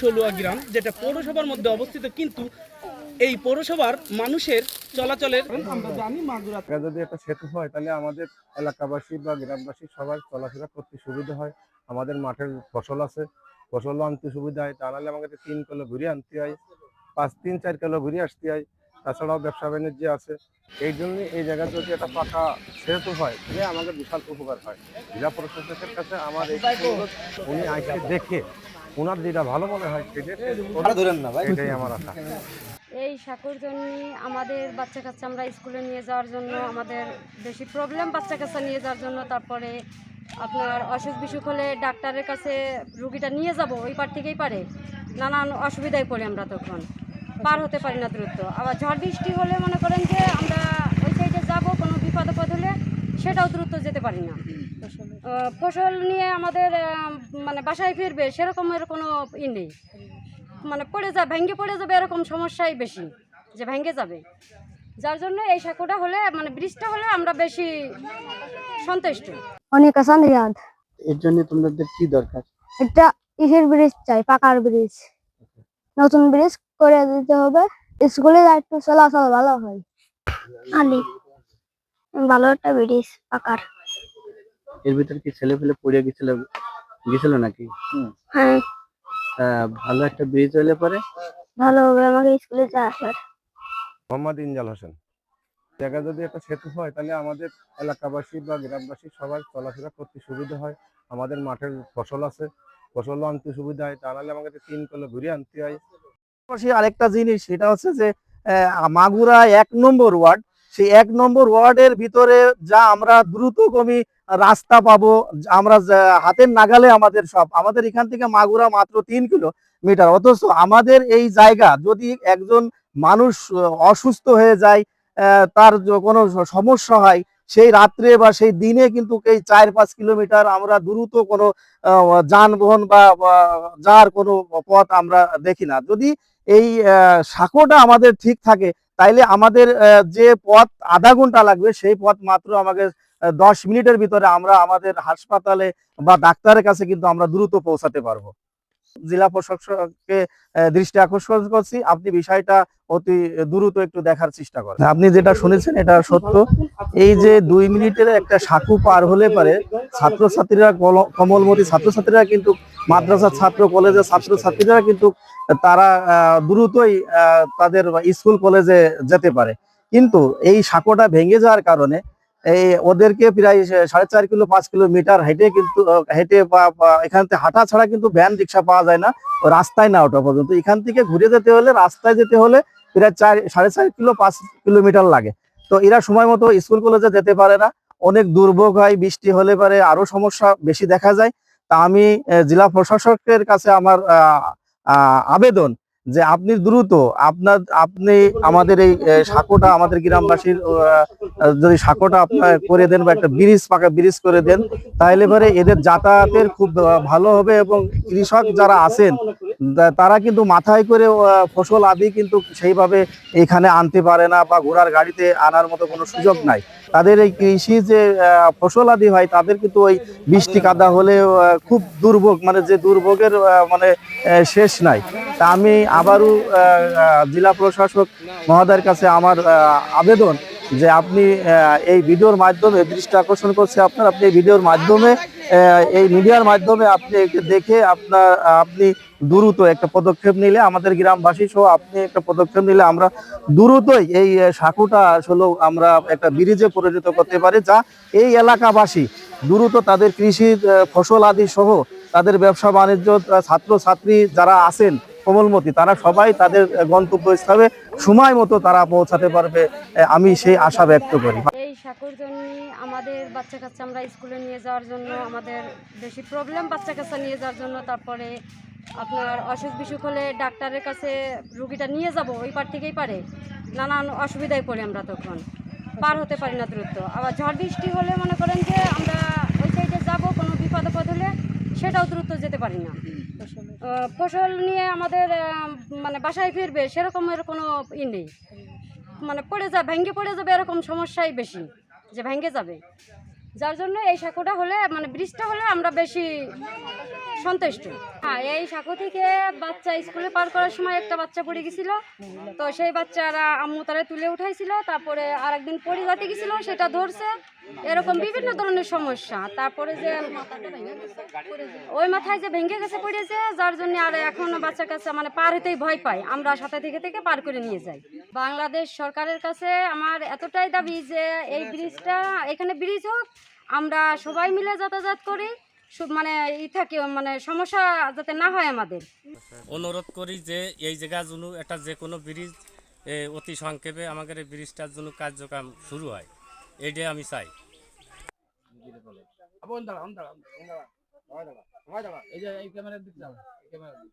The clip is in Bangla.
ষোলোয়া গ্রাম, যেটা পৌরসভার মধ্যে অবস্থিত, কিন্তু এই পৌরসভার মানুষের চলাচলের যদি একটা সেতু হয়, তাহলে আমাদের এলাকাবাসী বা গ্রামবাসী সবাই চলাফেরা করতে সুবিধা হয়। আমাদের মাঠের ফসল আছে, ফসলও আনতে সুবিধা হয়। তা নাহলে আমাকে তিন কিলো ঘুরে আনতে হয়, পাঁচ তিন চার কিলো ঘুরে আসতে হয়। তাছাড়াও ব্যবসা বাণিজ্য আছে। এই জন্য এই জায়গায় যদি একটা পাকা সেতু হয়, তাহলে আমাদের বিশাল উপকার হয়। জেলা প্রশাসকের কাছে আমার উনি আইসে দেখে ওনার যেটা ভালো মনে হয় সেটা ধরেন না এটাই আমার আশা। এই সাঁকুর জন্য আমাদের বাচ্চা কাচ্চা আমরা স্কুলে নিয়ে যাওয়ার জন্য আমাদের বেশি প্রবলেম বাচ্চা কাচ্চা নিয়ে যাওয়ার জন্য তারপরে আপনার অসুখ বিসুখ হলে ডাক্তারের কাছে রুগীটা নিয়ে যাব ওই পার থেকেই পারে। নানান অসুবিধায় পড়ি আমরা তখন। পার হতে পারি না দ্রুত। আবার ঝড় বৃষ্টি হলে মনে করেন যে আমরা ওই সাইডে যাব কোনো বিপদ আপদ হলে সেটাও দ্রুত যেতে পারি না। ফসল নিয়ে আমাদের মানে বাসায় ফিরবে সেরকমের কোনো ই নেই। মানে পড়ে যা ভেঙে পড়ে যাবে এরকম সমস্যাই বেশি যে ভেঙে যাবে। যার জন্য এই সাঁকোটা হলে মানে ব্রিজটা হলে আমরা বেশি সন্তুষ্ট। অনেক আসান রিয়াদ। এর জন্য তোমাদের কি দরকার? একটা ইসের ব্রিজ চাই পাকার ব্রিজ। নতুন ব্রিজ করে দিতে হবে। স্কুলে একটু চলাচল ভালো হয়। আলি ভালো একটা ব্রিজ পাকার। এর ভিতর কি ছেলে ফেলে পড়ে গেছিল গেছিল নাকি? হ্যাঁ। ভালো একটা ব্রিজ হলে পরে? ভালো হবে আমাকে স্কুলে যা আসার। মোহাম্মদ ইনজাল হোসেন। জায়গা যদি একটা সেতু হয় তাহলে আমাদের এলাকাবাসী বা গ্রামবাসী সবাই চলাফেরা করতে সুবিধা হয়। আমাদের মাঠের ফসল আছে ফসলও আনতে সুবিধা হয়। তা নাহলে আমাকে তিন কিলো ঘুরে আনতে হয়। পাশাপাশি আরেকটা জিনিস সেটা হচ্ছে যে আহ, মাগুরা এক নম্বর ওয়ার্ড সেই এক নম্বর ওয়ার্ডের ভিতরে যা আমরা দ্রুতগমী রাস্তা পাবো, আমরা হাতের নাগালে আমাদের সব, আমাদের এখান থেকে মাগুরা মাত্র তিন কিলোমিটার। অথচ আমাদের এই জায়গা যদি একজন মানুষ অসুস্থ হয়ে যায় তার কোনো সমস্যা হয়, সেই রাত্রে বা সেই দিনে কিন্তু এই চার পাঁচ কিলোমিটার আমরা দ্রুত কোনো যানবাহন বা যার কোনো পথ আমরা দেখি না। যদি এই সাঁকোটা আমাদের ঠিক থাকে তাইলে আমাদের যে পথ আধা ঘণ্টা লাগবে, সেই পথ মাত্র আমাকে দশ মিনিটের ভিতরে আমরা আমাদের হাসপাতালে বা ডাক্তারের কাছে কিন্তু আমরা দ্রুত পৌঁছাতে পারব। জেলা প্রশাসককে দৃষ্টি আকর্ষণ করছি। আপনি বিষয়টা অতি দ্রুত একটু দেখার চেষ্টা করেন। আপনি যেটা শুনেছেন, এটা সত্য। এই যে দুই মিনিটের একটা সাঁকু পার হলে পারে, ছাত্রছাত্রীরা কমলমতি ছাত্রছাত্রীরা কিন্তু মাদ্রাসার ছাত্র, কলেজের ছাত্রছাত্রীরা কিন্তু তারা দ্রুতই তাদের স্কুল, কলেজে যেতে পারে। কিন্তু এই সাঁকোটা ভেঙে যাওয়ার কারণে এই ওদেরকে প্রায় সাড়ে চার কিলো, পাঁচ কিলোমিটার হেঁটে কিন্তু, হেঁটে বা এখান থেকে হাঁটা ছাড়া কিন্তু ভ্যান, রিক্সা পাওয়া যায় না। রাস্তায় না ওঠা পর্যন্ত। এখান থেকে ঘুরে যেতে হলে, রাস্তায় যেতে হলে প্রায় চার, সাড়ে চার কিলো, পাঁচ কিলোমিটার লাগে। তো এরা সময় মতো স্কুল, কলেজে যেতে পারে না। অনেক দুর্ভোগ হয়, বৃষ্টি হলে পারে, আরও সমস্যা বেশি দেখা যায়। তা আমি জেলা প্রশাসকের কাছে আমার আবেদন যে আপনি দ্রুত আপনার, আপনি আমাদের এই সাঁকোটা আমাদের গ্রামবাসীর যদি সাঁকোটা আপনার করে দেন বা একটা ব্রিজ, পাকা ব্রিজ করে দেন, তাহলে পরে এদের যাতায়াতের খুব ভালো হবে এবং কৃষক যারা আছেন তারা কিন্তু মাথায় করে ফসল আদি কিন্তু সেইভাবে এখানে আনতে পারে না বা ঘোড়ার গাড়িতে আনার মতো কোনো সুযোগ নাই। তাদের এই কৃষি যে ফসল আদি হয়, তাদের কিন্তু ওই বৃষ্টি কাদা হলে খুব দুর্ভোগ মানে যে দুর্ভোগের মানে শেষ নাই। তা আমি আবারও জেলা প্রশাসক মহোদয়ের কাছে আমার আবেদন যে আপনি এই ভিডিওর মাধ্যমে দৃষ্টি আকর্ষণ করছে আপনার, আপনি এই ভিডিওর মাধ্যমে এই মিডিয়ার মাধ্যমে আপনি দেখে আপনার, আপনি দ্রুত একটা পদক্ষেপ নিলে আমাদের গ্রামবাসী সহ আপনি একটা পদক্ষেপ নিলে আমরা দ্রুতই এই সাঁকুটা আসলে আমরা একটা ব্রিজে পরিণত করতে পারি যা এই এলাকাবাসী দ্রুত তাদের কৃষি ফসল আদি সহ তাদের ব্যবসা বাণিজ্য ছাত্র ছাত্রী যারা আছেন কোমলমতি তারা সবাই তাদের আহ, গন্তব্যস্থলে সময় মতো তারা পৌঁছাতে পারবে আমি সেই আশা ব্যক্ত করি। এই সাঁকুর জন্য আমাদের বাচ্চা কাচ্চা আমরা স্কুলে নিয়ে যাওয়ার জন্য আমাদের বেশি প্রবলেম বাচ্চা কাচ্চা নিয়ে যাওয়ার জন্য তারপরে আপনার অসুখ বিসুখ হলে ডাক্তারের কাছে রুগীটা নিয়ে যাব, ওই পার থেকেই পারে। নানান অসুবিধায় পড়ি আমরা তখন। পার হতে পারি না দ্রুত। আবার ঝড় বৃষ্টি হলে মনে করেন যে আমরা ওই সাইডে যাব, কোনো বিপদ আপদ হলে সেটাও দ্রুত যেতে পারি না। ফসল নিয়ে আমাদের মানে বাসায় ফিরবে সেরকমের কোনো ই নেই। মানে পড়ে যা, ভেঙে পড়ে যাবে এরকম সমস্যাই বেশি, যে ভেঙে যাবে। যার জন্য এই সাঁকোটা হলে মানে ব্রিজটা হলে আমরা বেশি সন্তুষ্ট। হ্যাঁ এই সাঁকো থেকে বাচ্চা স্কুলে পার করার সময় একটা বাচ্চা পড়ে গেছিল। তো সেই বাচ্চারা আম্মু তারা তুলে উঠাইছিল, তারপরে আরেকদিন পরিগাতে গেছিল, সেটা ধরছে। এরকম বিভিন্ন ধরনের সমস্যা। তারপরে যে ওই মাথায় যে ভেঙে গেছে, পড়েছে, যার জন্য আর এখন বাচ্চার কাছে মানে পার হতেই ভয় পায়। আমরা সাথে থেকে থেকে পার করে নিয়ে যাই। বাংলাদেশ সরকারের কাছে আমার এতটাই দাবি যে এই ব্রিজটা, এখানে ব্রিজ হোক, আমরা সবাই মিলে যাতায়াত করি। মানে ই থাকে মানে সমস্যা যাতে না হয় আমাদের। অনুরোধ করি যে এই জায়গা জন্য একটা যে কোনো ব্রিজ অতি সংক্ষেপে আমাদের এই ব্রিজটার জন্য কার্যক্রম শুরু হয়। এইটাই আমি চাই। এই যে এই ক্যামেরার দিকে যাও ক্যামেরার দিক।